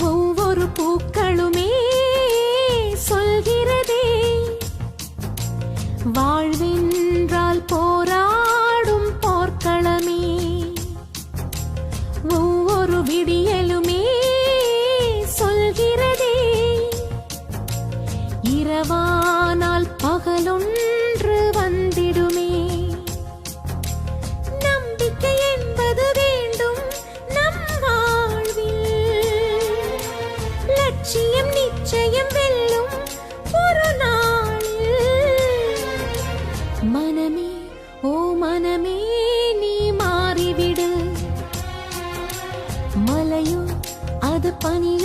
ஒவ்வொரு பூக்களுமே சொல்கிறதே. வாழ்வென்றால் போராடும் போர்க்களமே. ஒவ்வொரு விடியலுமே சொல்கிறதே. இரவானால் நிச்சயம் வெல்லும் ஒரு நாளில் மனமே ஓ மனமே நீ மாறிவிடு. மலையோ அது பனியோ